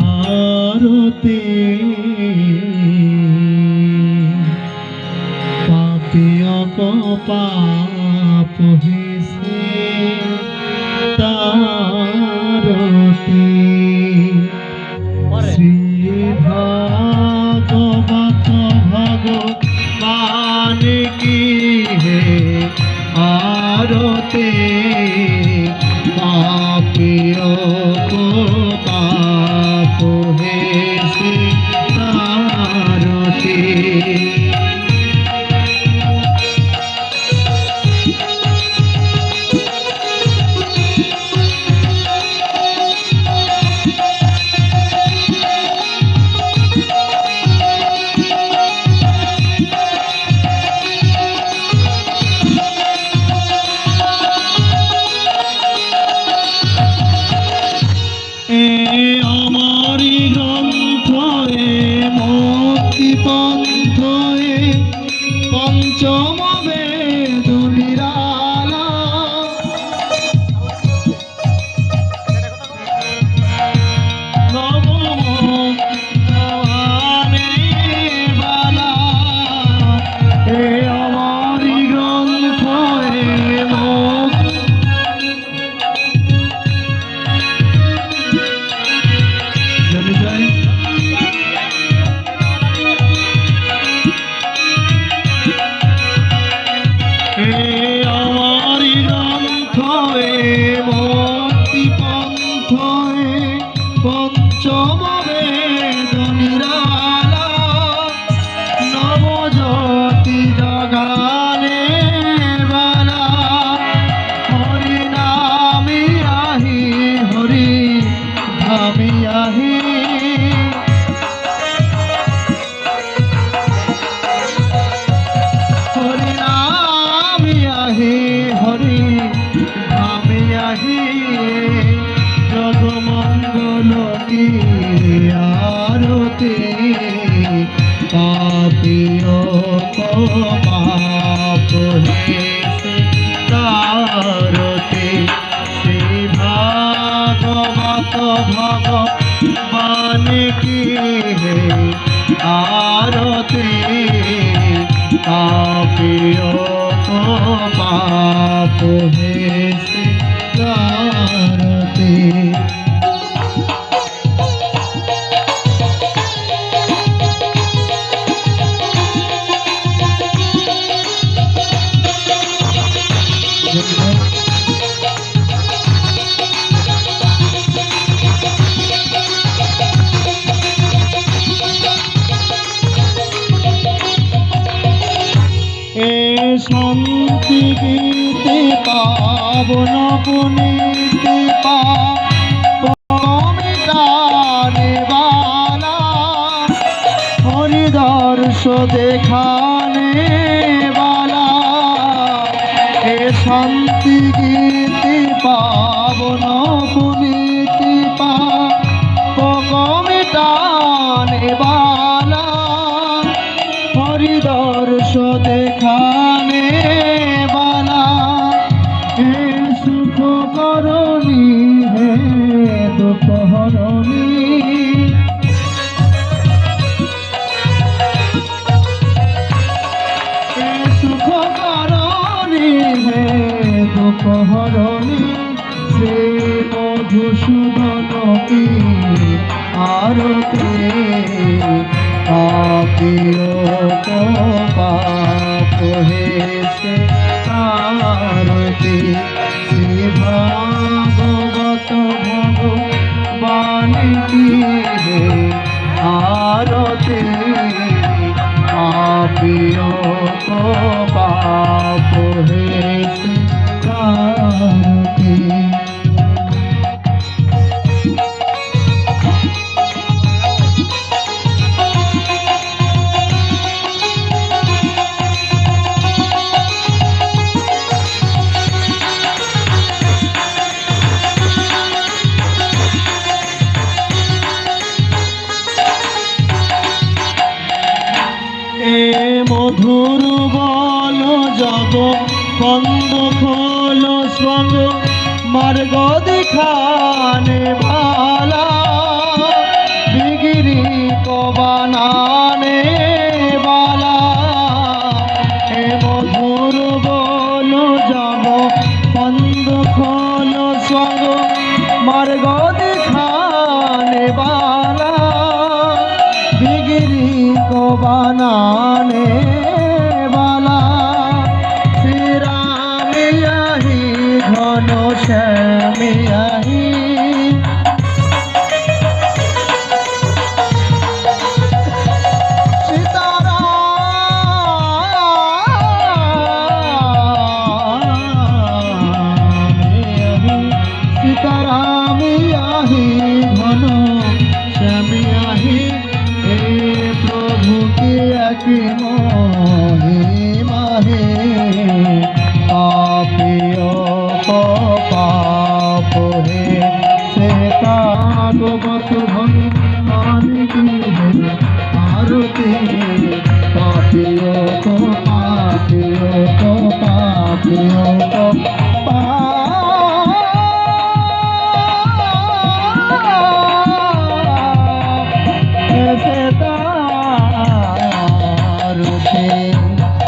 আরতে পাপিয় পাপ হেসে এ আমারি গ্রন্থ এ মুক্তি পন্থ এ পঞ্চম পাপিয় পাপ হেসে তারতে শ্রী ভাগবত ভগবান কি হে আরতি পাপিয় পাপ হেসে শান্তি গীতে পাবন পুনীতি পামিটানে বালা হরিদর্শ দেখানে বালা। এ শান্তি গীতি পাবন পুনীতি পামিটানে বালা হরিদর্শ দেখানে হরণী সুখ করণী হে দুঃখ হরণী শ্রী মধুসূদন আরতে পাপিয় পাপ হেসে মধুর বল জগ কন্দ খোল স্বগ মার্গ দিখানে ভালা বিগিরি কো বানানে বালা। এ মধুর বল যাব বন্ধ খোল সঙ্গ মার্গ দিখানে বালা। বিগিরি কো সে কাগবত ভগবান আরতি পাপিয় পাপিয় পাপিয় পা